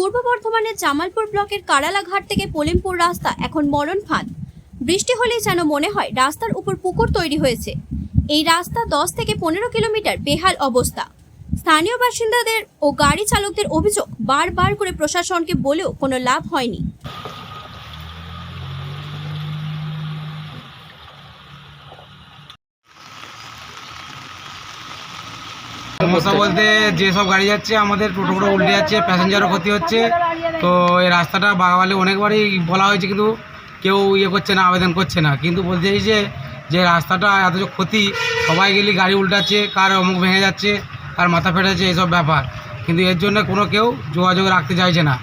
পূর্ব বর্ধমানের জামালপুর ব্লকের কারালা ঘাট থেকে পলিমপুর রাস্তা এখন মরণ ফাঁদ। বৃষ্টি হলেই যেন মনে হয় রাস্তার উপর পুকুর তৈরি হয়েছে। এই রাস্তা দশ থেকে পনেরো কিলোমিটার বেহাল অবস্থা। স্থানীয় বাসিন্দাদের ও গাড়ি চালকদের অভিযোগ বারবার করে প্রশাসনকে বলেও কোনো লাভ হয়নি। সমস্যা বলতে যেসব গাড়ি যাচ্ছে আমাদের টোটো টোটো উল্টে যাচ্ছে প্যাসেঞ্জারও ক্ষতি হচ্ছে। তো এই রাস্তাটা বাগাবালি অনেকবারই বলা হয়েছে কিন্তু কেউ ইয়ে করছে না আবেদন করছে না। কিন্তু বলতে চাইছে যে রাস্তাটা এত ক্ষতি সবাই গেলে গাড়ি উল্টাচ্ছে কার অমুক ভেঙে যাচ্ছে কার মাথা ফেটে যাচ্ছে এইসব ব্যাপার। কিন্তু এর জন্য কোনো কেউ যোগাযোগ রাখতে চাইছে না।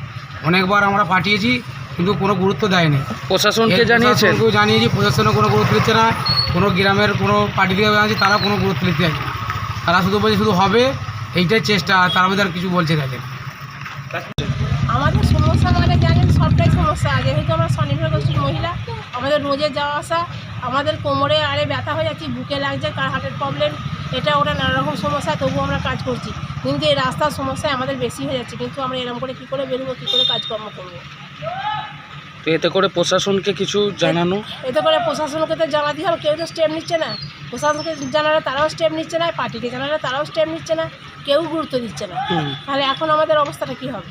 অনেকবার আমরা পাঠিয়েছি কিন্তু কোনো গুরুত্ব দেয়নি। প্রশাসনকে জানিয়েছে জানিয়েছি প্রশাসনও কোনো গুরুত্ব দিচ্ছে না কোনো গ্রামের কোনো পার্টি থেকে জানিয়েছি তারা কোনো গুরুত্ব দিতে চাইছে না। তারা শুধু বলছে শুধু হবে, এইটাই চেষ্টা, আর তার মধ্যে আর কিছু বলছে তাদের আমাদের সমস্যা মানে জানেন সবটাই সমস্যা। যেহেতু আমরা স্বনির্ভর গোষ্ঠীর মহিলা, আমাদের রোজে যাওয়া আসা, আমাদের কোমরে আরে ব্যথা হয়ে যাচ্ছে, বুকে লাগছে, কার হার্টের প্রবলেম এটা ওটা নানা রকম সমস্যা, তবুও আমরা কাজ করছি। কিন্তু এই রাস্তার সমস্যায় আমাদের বেশি হয়ে যাচ্ছে। কিন্তু আমরা এরকম করে কী করে বেরোবো, কী করে কাজকর্ম করব? তো এতে করে প্রশাসনকে কিছু জানানো? এতে করে প্রশাসনকে তো জানা জানাতে হবে কেউ তো স্টেপ নিচ্ছে না। প্রশাসনকে জানালে তারাও স্টেপ নিচ্ছে না পার্টিকে জানালে তারাও স্টেপ নিচ্ছে না কেউ গুরুত্ব দিচ্ছে না। তাহলে এখন আমাদের অবস্থাটা কি হবে?